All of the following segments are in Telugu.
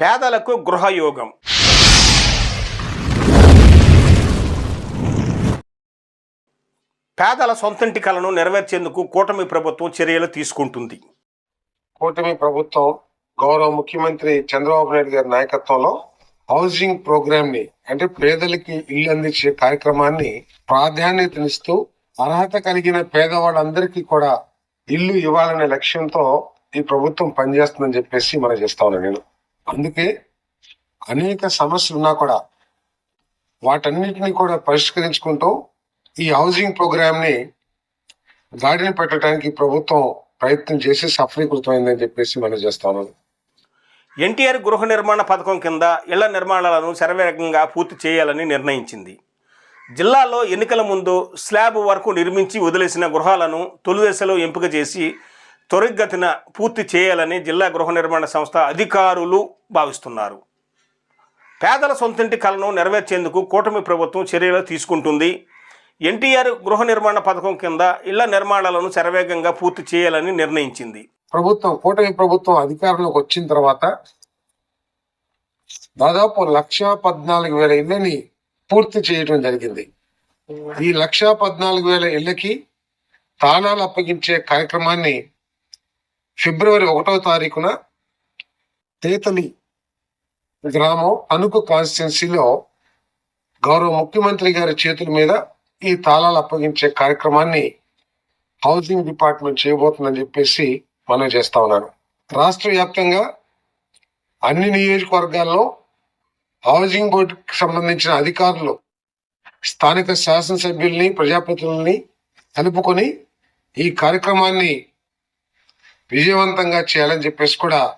పేదలకు గృహయోగం. పేదల సొంతంటి కలను నెరవేర్చేందుకు కూటమి ప్రభుత్వం చర్యలు తీసుకుంటుంది. కూటమి ప్రభుత్వం గౌరవ ముఖ్యమంత్రి చంద్రబాబు నాయుడు గారి నాయకత్వంలో హౌసింగ్ ప్రోగ్రామ్ని అంటే పేదలకి ఇల్లు అందించే కార్యక్రమాన్ని ప్రాధాన్యతనిస్తూ అర్హత కలిగిన పేదవాళ్ళందరికీ కూడా ఇల్లు ఇవ్వాలనే లక్ష్యంతో ఈ ప్రభుత్వం పనిచేస్తుందని చెప్పేసి మనం చేస్తా ఉన్నాను నేను. అందుకే అనేక సమస్యలు ఉన్నా కూడా వాటన్నిటిని కూడా పరిష్కరించుకుంటూ ఈ హౌసింగ్ ప్రోగ్రామ్ని దాడిని పెట్టడానికి ప్రభుత్వం ప్రయత్నం చేసి సఫలీకృతమైందని చెప్పేసి మనం చేస్తాను ఎన్టీఆర్ గృహ నిర్మాణ పథకం కింద ఇళ్ళ నిర్మాణాలను శరవేగంగా పూర్తి చేయాలని నిర్ణయించింది. జిల్లాలో ఎన్నికల ముందు స్లాబ్ వరకు నిర్మించి వదిలేసిన గృహాలను తొలి దశలో ఎంపిక చేసి త్వరితగతిన పూర్తి చేయాలని జిల్లా గృహ నిర్మాణ సంస్థ అధికారులు భావిస్తున్నారు. పేదల సొంతింటి కలను నెరవేర్చేందుకు కూటమి ప్రభుత్వం చర్యలు తీసుకుంటుంది. ఎన్టీఆర్ గృహ నిర్మాణ పథకం కింద ఇళ్ళ నిర్మాణాలను శరవేగంగా పూర్తి చేయాలని నిర్ణయించింది. ప్రభుత్వం కూటమి ప్రభుత్వం అధికారంలోకి వచ్చిన తర్వాత దాదాపు లక్ష పద్నాలుగు వేల ఇళ్ళని పూర్తి చేయడం జరిగింది. ఈ లక్ష పద్నాలుగు వేల ఇళ్ళకి తాళాలు అప్పగించే కార్యక్రమాన్ని ఫిబ్రవరి ఒకటవ తారీఖున తేతలి గ్రామం అనుకు కాన్స్టిట్యున్సీలో గౌరవ ముఖ్యమంత్రి గారి చేతుల మీద ఈ తాళాలు అప్పగించే కార్యక్రమాన్ని హౌసింగ్ డిపార్ట్మెంట్ చేయబోతుందని చెప్పేసి మనం చేస్తా ఉన్నాను. రాష్ట్ర వ్యాప్తంగా అన్ని నియోజకవర్గాల్లో హౌసింగ్ బోర్డుకి సంబంధించిన అధికారులు స్థానిక శాసనసభ్యుల్ని ప్రజాప్రతినిధుల్ని కలుపుకొని ఈ కార్యక్రమాన్ని విజయవంతంగా చేయాలని చెప్పేసి కూడా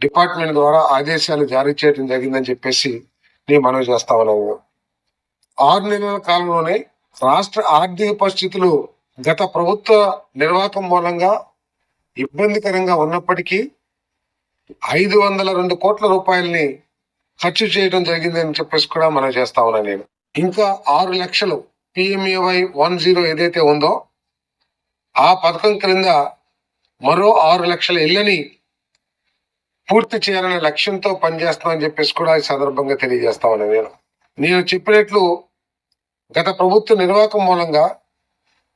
డిపార్ట్మెంట్ ద్వారా ఆదేశాలు జారీ చేయడం జరిగిందని చెప్పేసి నేను మనవి చేస్తా ఉన్నాను. ఆరు నెలల కాలంలోనే రాష్ట్ర ఆర్థిక పరిస్థితులు గత ప్రభుత్వ నిర్వాహకం మూలంగా ఇబ్బందికరంగా ఉన్నప్పటికీ ఐదు వందల రెండు కోట్ల రూపాయలని ఖర్చు చేయడం జరిగిందని చెప్పేసి కూడా మనం చేస్తా ఉన్నా నేను. ఇంకా ఆరు లక్షలు పిఎంఏవై వన్ జీరో ఏదైతే ఉందో ఆ పథకం క్రింద మరో ఆరు లక్షల ఇళ్ళని పూర్తి చేయాలనే లక్ష్యంతో పనిచేస్తామని చెప్పేసి కూడా ఈ సందర్భంగా తెలియజేస్తామని నేను. నేను చెప్పినట్లు గత ప్రభుత్వ నిర్వాహకం మూలంగా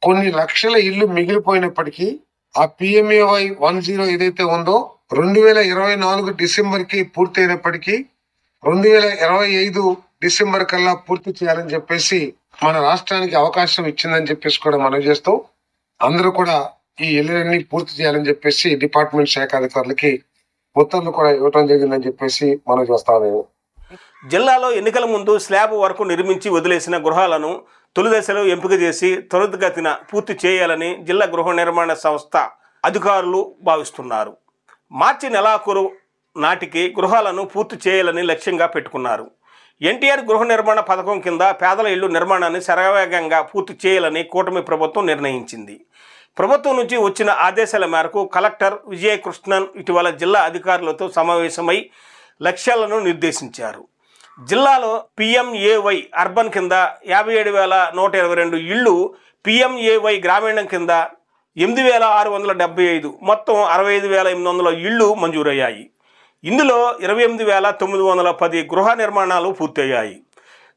కొన్ని లక్షల ఇల్లు మిగిలిపోయినప్పటికీ ఆ పిఎంఏవై వన్ జీరో ఏదైతే ఉందో రెండు వేల ఇరవై నాలుగు డిసెంబర్కి పూర్తి అయినప్పటికీ రెండు వేల ఇరవై ఐదు డిసెంబర్ కల్లా పూర్తి చేయాలని చెప్పేసి మన రాష్ట్రానికి అవకాశం ఇచ్చిందని చెప్పేసి కూడా మనం చేస్తూ అందరూ కూడా ఈ ఇళ్ళన్నీ పూర్తి చేయాలని చెప్పేసి డిపార్ట్మెంట్ శాఖ అధికారులకి ఉత్తర్వులు కూడా ఇవ్వటం జరిగిందని చెప్పేసి మనం చేస్తా జిల్లాలో ఎన్నికల ముందు స్లాబ్ వరకు నిర్మించి వదిలేసిన గృహాలను తొలి దశలో ఎంపిక చేసి త్వరితగతిన పూర్తి చేయాలని జిల్లా గృహ నిర్మాణ సంస్థ అధికారులు భావిస్తున్నారు. మార్చి నెలాఖరు నాటికి గృహాలను పూర్తి చేయాలని లక్ష్యంగా పెట్టుకున్నారు. ఎన్టీఆర్ గృహ నిర్మాణ పథకం కింద పేదల ఇళ్ళు నిర్మాణాన్ని శరవేగంగా పూర్తి చేయాలని కూటమి ప్రభుత్వం నిర్ణయించింది. ప్రభుత్వం నుంచి వచ్చిన ఆదేశాల మేరకు కలెక్టర్ విజయకృష్ణన్ ఇటీవల జిల్లా అధికారులతో సమావేశమై లక్ష్యాలను నిర్దేశించారు. జిల్లాలో పిఎంఏవై అర్బన్ కింద యాభై ఏడు వేల నూట ఇరవై రెండు ఇళ్ళు పిఎంఏవై గ్రామీణం కింద ఎనిమిది వేల ఆరు వందల డెబ్బై ఐదు మొత్తం అరవై ఐదు వేల ఎనిమిది వందల ఇళ్ళు మంజూరయ్యాయి. ఇందులో ఇరవై ఎనిమిది వేల తొమ్మిది వందల పది గృహ నిర్మాణాలు పూర్తయ్యాయి.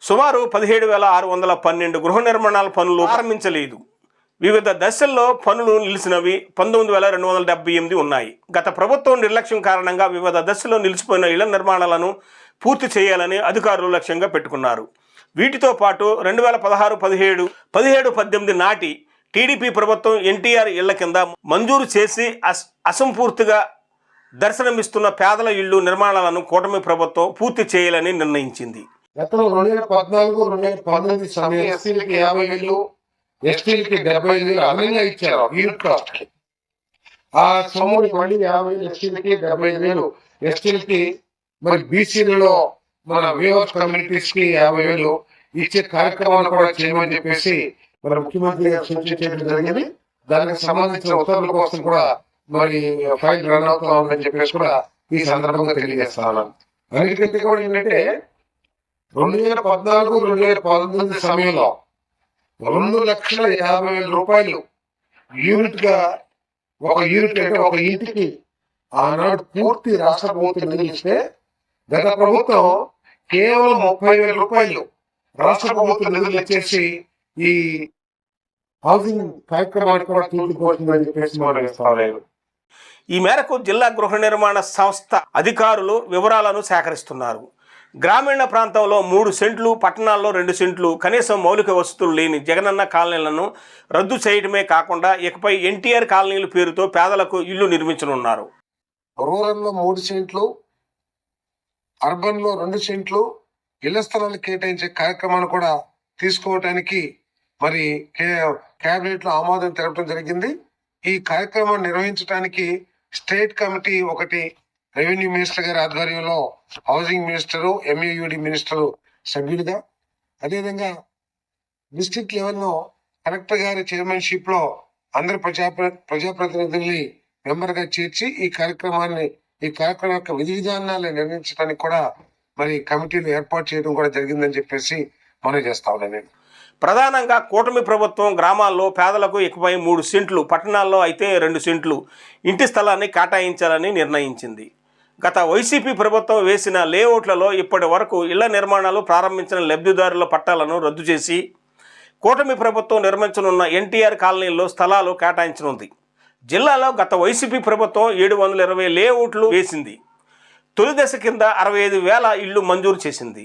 సుమారు పదిహేడు వేల ఆరు వందల పన్నెండు గృహ నిర్మాణాల పనులు ప్రారంభించలేదు. వివిధ దశల్లో పనులు నిలిచినవి పంతొమ్మిది వేల రెండు వందల డెబ్బై ఎనిమిది ఉన్నాయి. గత ప్రభుత్వం నిర్లక్ష్యం కారణంగా వివిధ దశల్లో నిలిచిపోయిన ఇళ్ళ నిర్మాణాలను పూర్తి చేయాలని అధికారులు లక్ష్యంగా పెట్టుకున్నారు. వీటితో పాటు రెండు వేల పదహారు పదిహేడు పదిహేడు పద్దెనిమిది నాటి టీడీపీ ప్రభుత్వం ఎన్టీఆర్ ఇళ్ళ కింద మంజూరు చేసి అస్ అసంపూర్తిగా దర్శనమిస్తున్న పేదల ఇళ్ళు నిర్మాణాలను కూటమి ప్రభుత్వం పూర్తి చేయాలని నిర్ణయించింది. గతంలో రెండు వేల పద్నాలుగు రెండు వేల పంతొమ్మిది సమయం యాభై వేలు ఎస్టీలకి డెబ్బై వేలు అదనంగా ఇచ్చారు యూనిట్ కాస్ట్కి ఆ సొమ్ముని మళ్ళీ యాభై ఎస్టీలకి డెబ్బై వేలు. ఎస్టీలకి మరి బీసీలలో మన వేవర్స్ కమ్యూనిటీస్కి యాభై వేలు ఇచ్చే కార్యక్రమాలు కూడా చేయమని చెప్పేసి మన ముఖ్యమంత్రి గారు సూచించడం జరిగింది. దానికి సంబంధించిన ఉత్తర్వుల కోసం కూడా మరి ఫైల్ రన్ అవుతా ఉందని చెప్పేసి కూడా ఈ సందర్భంగా తెలియజేస్తా ఉన్నాను అన్నిటికంటే కూడా ఏంటంటే రెండు వేల పద్నాలుగు రెండు వేల పంతొమ్మిది సమయంలో రెండు లక్షల యాభై వేల రూపాయలు. యూనిట్గా ఒక యూనిట్ అంటే ఒక ఇంటికి ఆనాడు పూర్తి రాష్ట్ర ప్రభుత్వం నిధులిస్తే గత ప్రభుత్వం కేవలం ముప్పై వేల రూపాయలు రాష్ట్ర ప్రభుత్వ నిధులు ఇచ్చేసి ఈ హౌసింగ్ కార్యక్రమానికి కూడా తూలిపోతుందని చెప్పేసి మనం ఈ మేరకు జిల్లా గృహ నిర్మాణ సంస్థ అధికారులు వివరాలను సేకరిస్తున్నారు. గ్రామీణ ప్రాంతంలో మూడు సెంట్లు పట్టణాల్లో రెండు సెంట్లు కనీసం మౌలిక వసతులు లేని జగనన్న కాలనీలను రద్దు చేయడమే కాకుండా ఇకపై ఎన్టీఆర్ కాలనీల పేరుతో పేదలకు ఇల్లు నిర్మించనున్నారు. రూరల్లో మూడు సెంట్లు అర్బన్లో రెండు సెంట్లు ఇళ్ళ స్థలాలు కేటాయించే కార్యక్రమాన్ని కూడా తీసుకోవటానికి మరి క్యాబినెట్లో ఆమోదం తెలపడం జరిగింది. ఈ కార్యక్రమాన్ని నిర్వహించడానికి స్టేట్ కమిటీ ఒకటి రెవెన్యూ మినిస్టర్ గారి ఆధ్వర్యంలో హౌసింగ్ మినిస్టరు ఎంఏయుడి మినిస్టరు సభ్యుడిగా అదేవిధంగా డిస్టిక్ లెవెల్లో కలెక్టర్ గారి చైర్మన్షిప్లో అందరి ప్రజా ప్రజాప్రతినిధుల్ని మెంబర్గా చేర్చి ఈ కార్యక్రమాన్ని ఈ కార్యక్రమం యొక్క విధి విధానాలను నిర్ణయించడానికి కూడా మరి కమిటీలు ఏర్పాటు చేయడం కూడా జరిగిందని చెప్పేసి మనం చేస్తా ఉన్నాను నేను. ప్రధానంగా కూటమి ప్రభుత్వం గ్రామాల్లో పేదలకు ఇకపై మూడు సెంట్లు పట్టణాల్లో అయితే రెండు సెంట్లు ఇంటి స్థలాన్ని కేటాయించాలని నిర్ణయించింది. గత వైసీపీ ప్రభుత్వం వేసిన లేఅవుట్లలో ఇప్పటి వరకు ఇళ్ళ నిర్మాణాలు ప్రారంభించిన లబ్ధిదారుల పట్టాలను రద్దు చేసి కూటమి ప్రభుత్వం నిర్మించనున్న ఎన్టీఆర్ కాలనీల్లో స్థలాలు కేటాయించనుంది. జిల్లాలో గత వైసీపీ ప్రభుత్వం ఏడు వందల ఇరవై లేఅవుట్లు వేసింది. తొలి దశ కింద అరవై ఐదు వేల ఇళ్ళు మంజూరు చేసింది.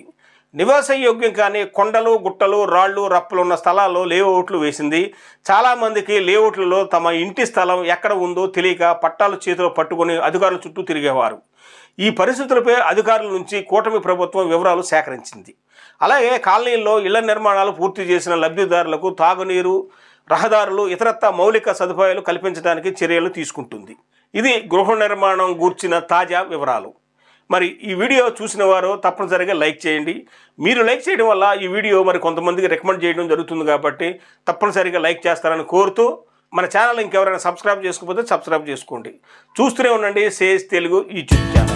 నివాసయోగ్యం కానీ కొండలు గుట్టలు రాళ్ళు రప్పలు ఉన్న స్థలాల్లో లేఅవుట్లు వేసింది. చాలామందికి లేఅవుట్లలో తమ ఇంటి స్థలం ఎక్కడ ఉందో తెలియక పట్టాలు చేతిలో పట్టుకొని అధికారుల చుట్టూ తిరిగేవారు. ఈ పరిస్థితులపై అధికారుల నుంచి కూటమి ప్రభుత్వం వివరాలు సేకరించింది. అలాగే కాలనీల్లో ఇళ్ళ నిర్మాణాలు పూర్తి చేసిన లబ్ధిదారులకు తాగునీరు రహదారులు ఇతరత్త మౌలిక సదుపాయాలు కల్పించడానికి చర్యలు తీసుకుంటుంది. ఇది గృహ నిర్మాణం గూర్చిన తాజా వివరాలు. మరి ఈ వీడియో చూసిన వారు తప్పనిసరిగా లైక్ చేయండి. మీరు లైక్ చేయడం వల్ల ఈ వీడియో మరి కొంతమందికి రికమెండ్ చేయడం జరుగుతుంది కాబట్టి తప్పనిసరిగా లైక్ చేస్తారని కోరుతూ మన ఛానల్ ఇంకెవరైనా సబ్స్క్రైబ్ చేసుకోకపోతే సబ్స్క్రైబ్ చేసుకోండి. చూస్తూనే ఉండండి. Says Telugu YouTube channel